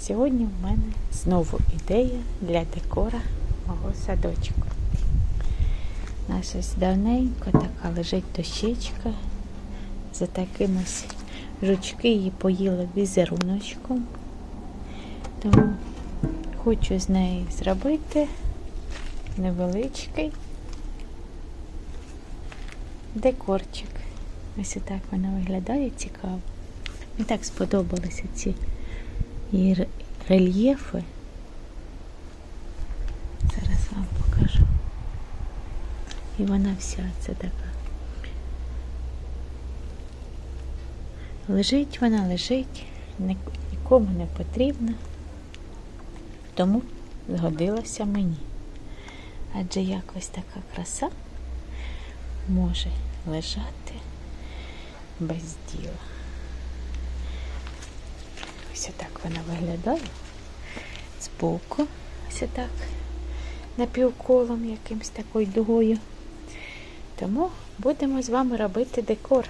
Сьогодні в мене знову ідея для декора мого садочку. Наша давненько така лежить дощечка. За таким ось жучки її поїли візеруночком. Тому хочу з неї зробити невеличкий декорчик. Ось так вона виглядає цікаво. Мені так сподобалися ці ре- рельєфи. Зараз вам покажу. І вона вся це така. Лежить вона, лежить, нікому не потрібна, тому згодилася мені. Адже якось така краса може лежати без діла. Ось так вона виглядає збоку, ось так, напівколом якимсь такою дугою. Тому будемо з вами робити декор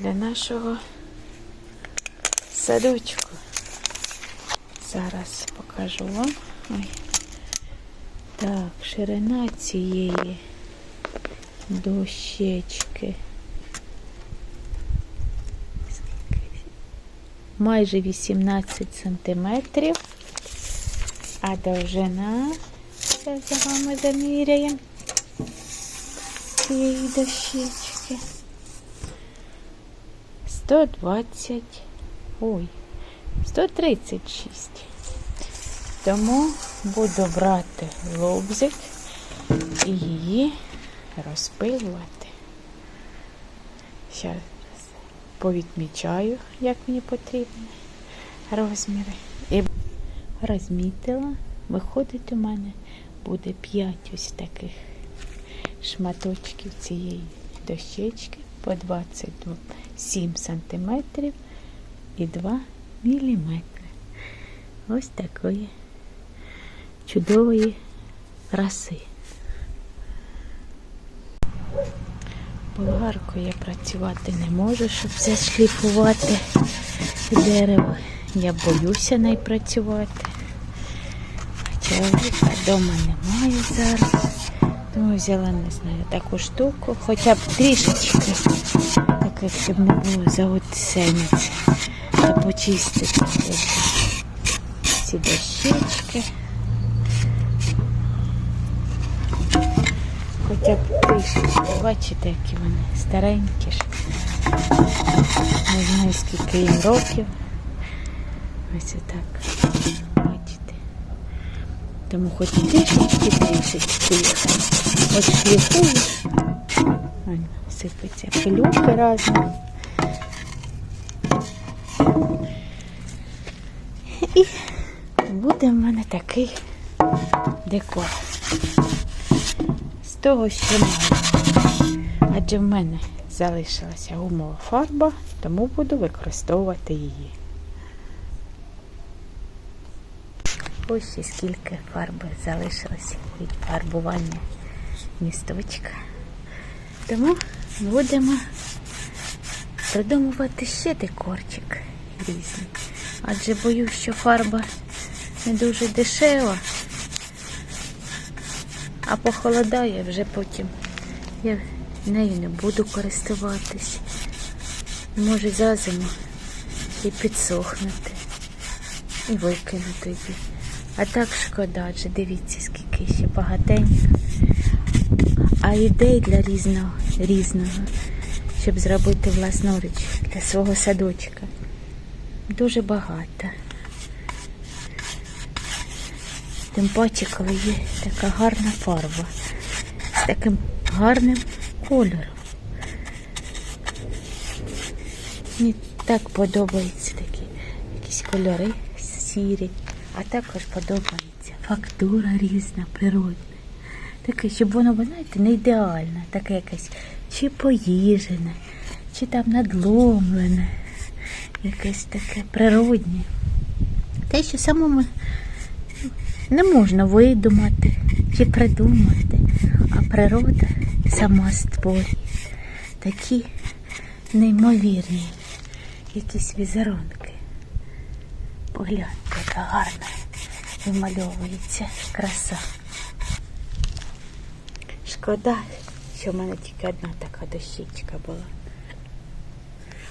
для нашого садочку. Зараз покажу вам. Ой. Так, ширина цієї дощечки. Майже 18 сантиметрів, а довжина, зараз за вами заміряємо цієї дощечки. 120, ой, 136. Тому буду брати лобзик і її розпилювати. Зараз повідмічаю, як мені потрібні розміри. І розмітила. Виходить у мене буде 5 ось таких шматочків цієї дощечки по 27 сантиметрів і 2 міліметри. Ось такої чудової краси. Болгаркою я працювати не можу, щоб зашліфувати дерево. Я боюся нею працювати. Чоловіка вдома немає зараз. Тому взяла, не знаю, таку штуку, хоча б трішечки, таке, щоб не було загоцениць, та почистити ці дощечки. Б трішечки, бачите, які вони старенькі ж. Не знаю, скільки їм років. Ось отак. Бачите. Тому хоч трішечки, трішечки їх. От шліфуєш. Сипеться пилюки разом. І буде в мене такий декор того, що маю. Адже в мене залишилася гумова фарба, тому буду використовувати її. Ось і скільки фарби залишилося від фарбування місточка. Тому будемо придумувати ще декорчик різний. Адже боюсь, що фарба не дуже дешева а похолодає вже потім. Я нею не буду користуватись. Може за зиму і підсохнути, і викинути її. А так шкода, адже дивіться, скільки ще багатенько. А ідей для різного, різного, щоб зробити власноруч для свого садочка. Дуже багато. Тим паче, коли є така гарна фарба з таким гарним кольором. Мені так подобаються такі якісь кольори сірі, а також подобається фактура різна, природна. Таке, щоб воно, ви знаєте, не ідеальне, таке якесь чи поїжене, чи там надломлене, якесь таке природнє. Те, що самому не можна видумати чи придумати, а природа сама створює такі неймовірні якісь візерунки. Погляньте, яка гарна вимальовується краса. Шкода, що в мене тільки одна така дощечка була.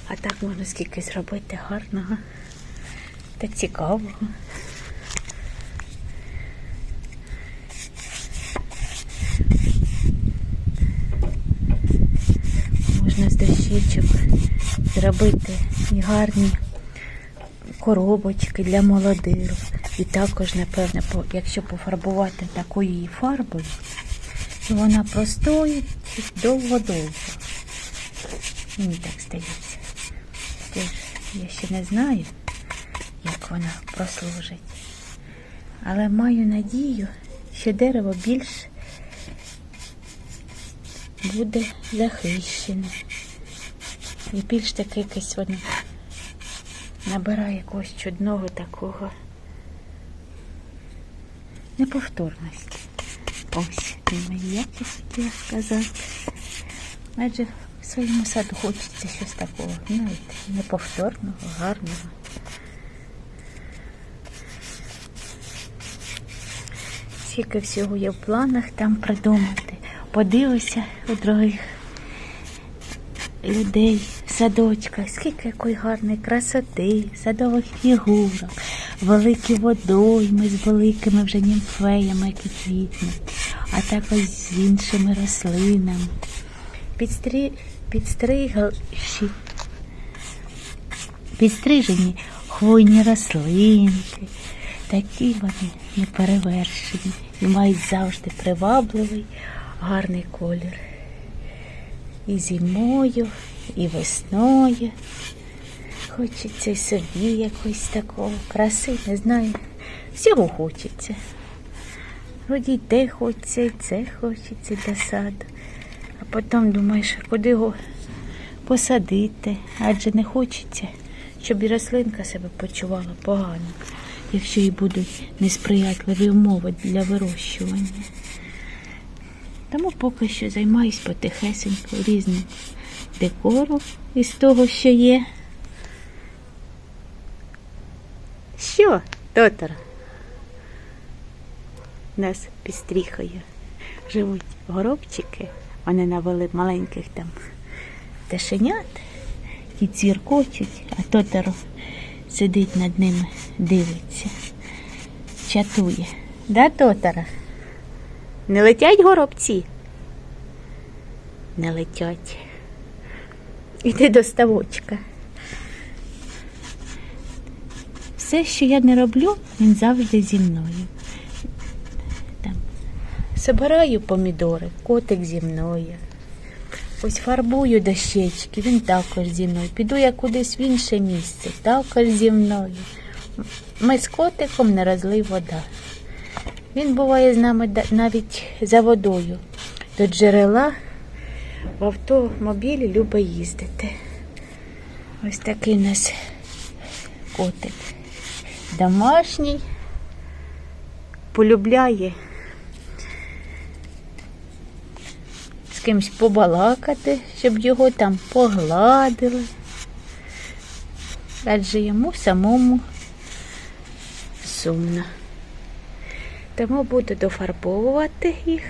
А так можна скільки зробити гарного та цікавого. Дощечок зробити і гарні коробочки для молодиру. І також, напевно, якщо пофарбувати такою її фарбою, то вона простоїть довго-довго. Мені так здається. Теж я ще не знаю, як вона прослужить. Але маю надію, що дерево більш буде захищене. І більш таке якесь воно набирає якогось чудного такого неповторності. Ось, думаю, як я хотіла сказати. Адже в своєму саду хочеться щось такого, знаєте, неповторного, гарного. Скільки всього є в планах там придумати. Подивися у других людей садочках, скільки якої гарної красоти, садових фігурок, великі водойми з великими вже німфеями, які квітнуть, а також з іншими рослинами. Підстрі... Підстригші... Підстрижені хвойні рослинки. Такі вони неперевершені і мають завжди привабливий, гарний колір і зимою, і весною. Хочеться і собі якось такого краси, не знаю. Всього хочеться. Вроді те хочеться, і це хочеться для саду. А потім думаєш, куди його посадити, адже не хочеться, щоб і рослинка себе почувала погано, якщо їй будуть несприятливі умови для вирощування. Тому поки що займаюсь потихесенько різним декором із того, що є. Що, Тотара? Нас під стріхою живуть горобчики, вони навели маленьких там пташенят і цвіркочуть, а Тотаро сидить над ними, дивиться, чатує. Да, Тотара? Не летять горобці? Не летять. Іди до ставочка. Все, що я не роблю, він завжди зі мною. Там. Собираю помідори, котик зі мною. Ось фарбую дощечки, він також зі мною. Піду я кудись в інше місце, також зі мною. Ми з котиком не розлий вода. Він буває з нами навіть за водою. До джерела в автомобілі любить їздити. Ось такий у нас котик. Домашній. Полюбляє з кимось побалакати, щоб його там погладили. Адже йому самому сумно. Тому буду дофарбовувати їх,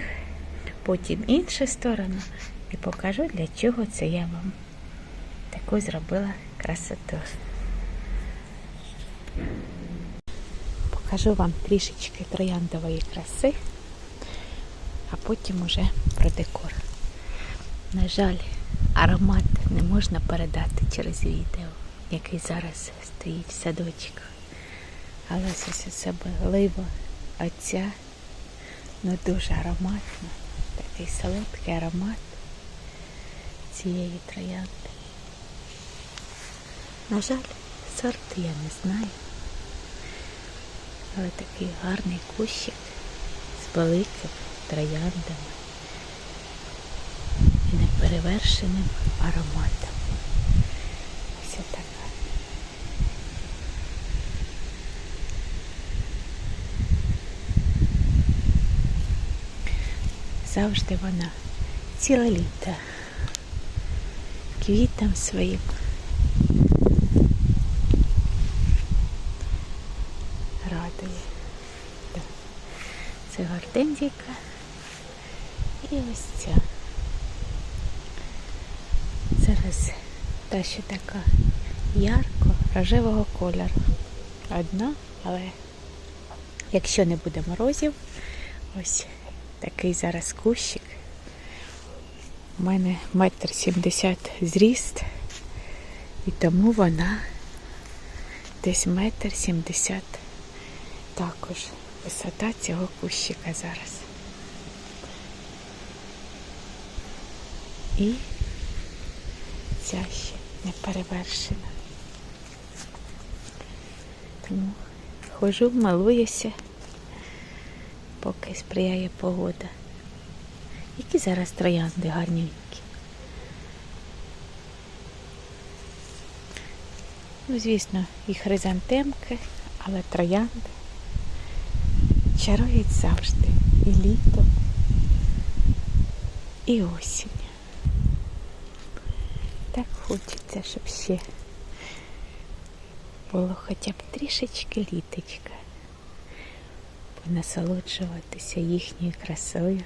потім іншу сторону і покажу, для чого це я вам таку зробила красоту. Покажу вам трішечки трояндової краси, а потім уже про декор. На жаль, аромат не можна передати через відео, який зараз стоїть в садочках. Але ось лива оця, ну дуже ароматна, такий солодкий аромат цієї троянди. На жаль, сорт я не знаю. Але такий гарний кущик з великими трояндами і неперевершеним ароматом. Ось така. Завжди вона ціле літо квітам своїм. Радує. Це гортензійка і ось ця. Зараз та ще така ярко рожевого кольору. Одна, але якщо не буде морозів, ось такий зараз кущик. У мене метр сімдесят зріст, і тому вона десь метр сімдесят також висота цього кущика зараз. І ця ще не перевершена. Тому хожу, милуюся, поки сприяє погода. Які зараз троянди гарненькі. Ну, звісно, і хризантемки, але троянди чарують завжди. І літом, і осінь. Так хочеться, щоб ще було хоча б трішечки літочка. Понасолоджуватися їхньою красою,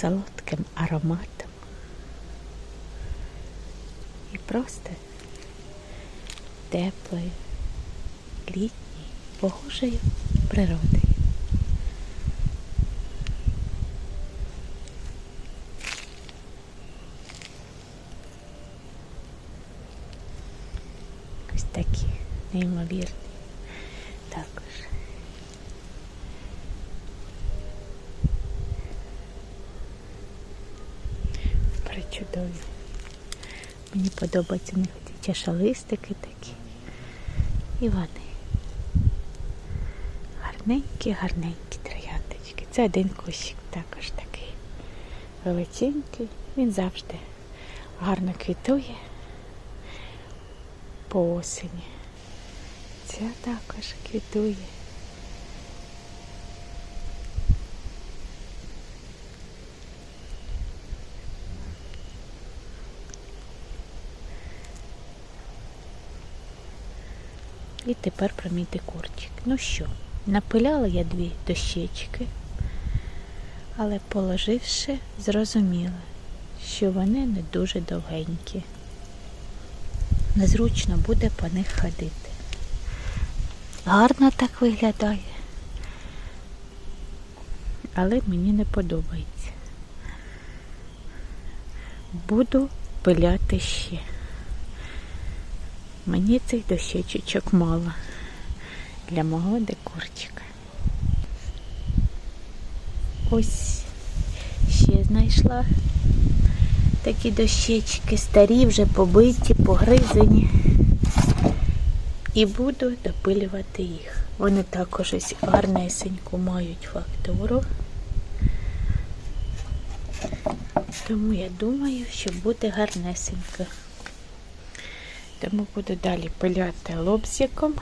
солодким ароматом і просто теплою, літньою, погожою природою. Ось такі неймовірні Причудові. Мені подобаються в них ці чашалистики такі. І вони. Гарненькі, гарненькі трояндочки. Це один кущик також такий величенький. Він завжди гарно квітує по осені. Ця також квітує. І тепер про мій декорчик. Ну що, напиляла я дві дощечки, але положивши, зрозуміла, що вони не дуже довгенькі. Незручно буде по них ходити. Гарно так виглядає, але мені не подобається. Буду пиляти ще. Мені цих дощечок мало для мого декорчика. Ось ще знайшла такі дощечки, старі, вже побиті, погризані. І буду допилювати їх. Вони також ось гарнесеньку мають фактуру. Тому я думаю, що буде гарнесенько. Тому буду далі пиляти лобзиком.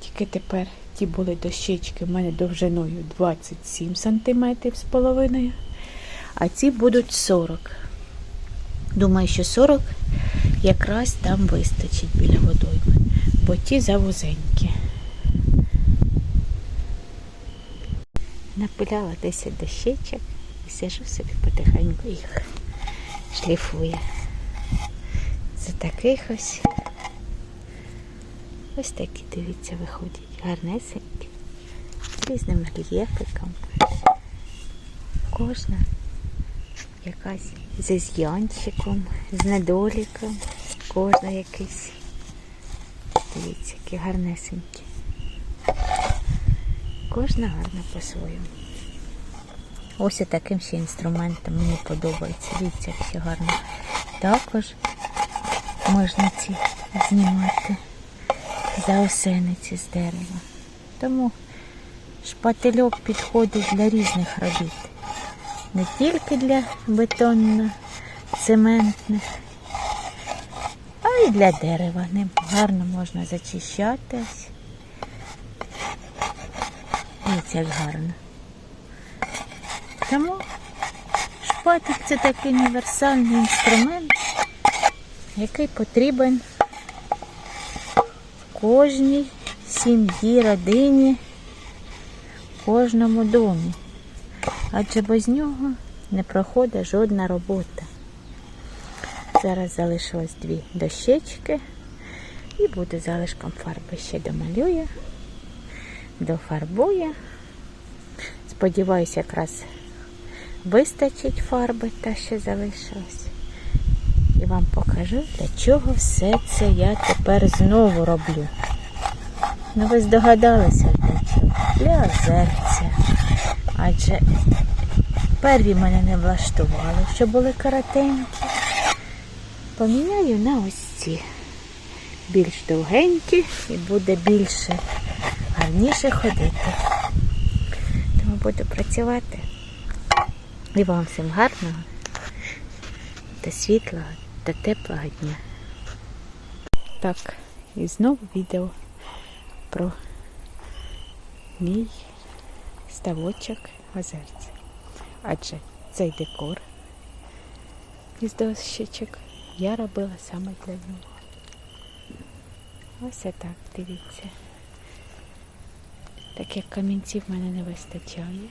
Тільки тепер ті були дощечки в мене довжиною 27 см з половиною, а ці будуть 40 Думаю, що 40 якраз там вистачить біля водойми, бо ті завузенькі. Напиляла 10 дощечок і сижу собі потихеньку їх шліфую. З таких ось ось такі, дивіться, виходять гарнесенькі, з різним рельєфиком. Кожна якась з ізянчиком, з недоліком, кожна якийсь. Дивіться, які гарнесенькі. Кожна гарна по-своєму. Ось таким ще інструментом мені подобається. Дивіться, як ще гарно. Також можна ці знімати заосениці з дерева. Тому шпательок підходить для різних робіт. Не тільки для бетонно-цементних, а й для дерева. Ним гарно можна зачищати. ось. Дивіться, як гарно. Тому шпатик це такий універсальний інструмент, який потрібен в кожній сім'ї, родині. кожному домі, адже без нього не проходить жодна робота. Зараз залишилось дві дощечки і буде залишком фарби. Ще домалює, дофарбує. Сподіваюся, якраз вистачить фарби та що залишилось. І вам покажу, для чого все це я тепер знову роблю. Ну ви здогадалися для чого? Для озерця. Адже перві мене не влаштували, що були коротенькі. Поміняю на ось ці. Більш довгенькі і буде більше гарніше ходити. Тому буду працювати. І вам всім гарного та світлого та теплого дня. Так, і знову відео про мій ставочок озерця. Адже цей декор із дощечок я робила саме для нього. Ось отак, дивіться. Так як камінців в мене не вистачає,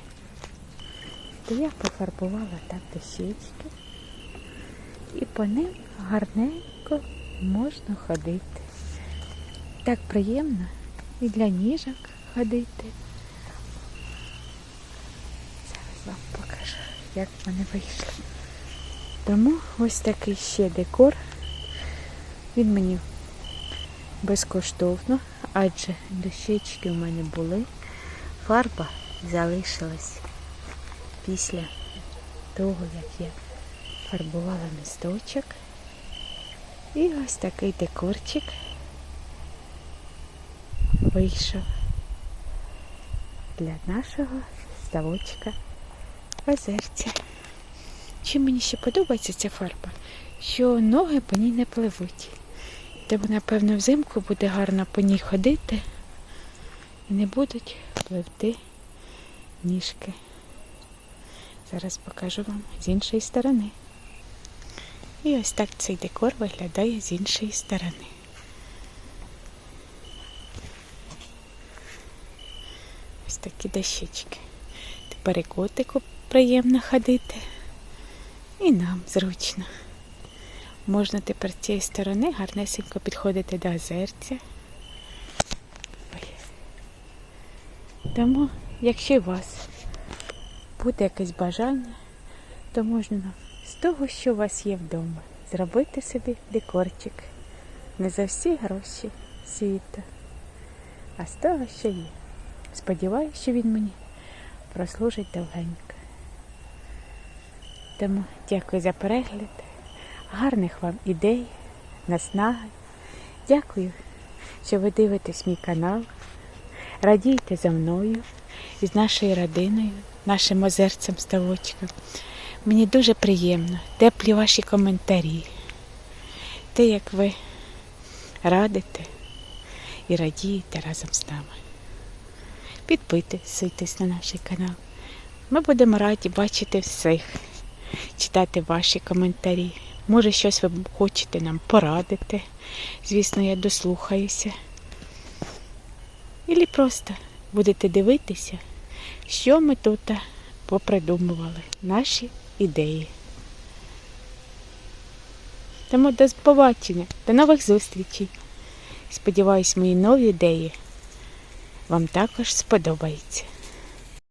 то я пофарбувала так дощечки і по ним гарненько можна ходити. Так приємно і для ніжок ходити. Зараз вам покажу, як в мене вийшло. Тому ось такий ще декор. Він мені безкоштовно, адже дощечки в мене були. Фарба залишилась після того, як я фарбувала місточок. І ось такий декорчик вийшов для нашого ставочка озерця. Чим мені ще подобається ця фарба, що ноги по ній не пливуть. Тому, напевно, взимку буде гарно по ній ходити і не будуть пливти ніжки. Зараз покажу вам з іншої сторони. І ось так цей декор виглядає з іншої сторони. Ось такі дощечки. Тепер і котику приємно ходити. І нам зручно. Можна тепер з цієї сторони гарнесенько підходити до озерця. Тому, якщо у вас буде якесь бажання, то можна з того, що у вас є вдома, зробити собі декорчик. Не за всі гроші світу, а з того, що є. Сподіваюся, що він мені прослужить довгенько. Тому дякую за перегляд, гарних вам ідей, наснаги. Дякую, що ви дивитесь мій канал. Радійте за мною і з нашою родиною, нашим озерцем ставочком. Мені дуже приємно, теплі ваші коментарі. Те, як ви радите і радієте разом з нами. Підписуйтесь на наш канал. Ми будемо раді бачити всіх, читати ваші коментарі. Може, щось ви хочете нам порадити. Звісно, я дослухаюся. Ілі просто будете дивитися, що ми тут попридумували, наші ідеї. Тому до побачення, до нових зустрічей. Сподіваюсь, мої нові ідеї вам також сподобаються.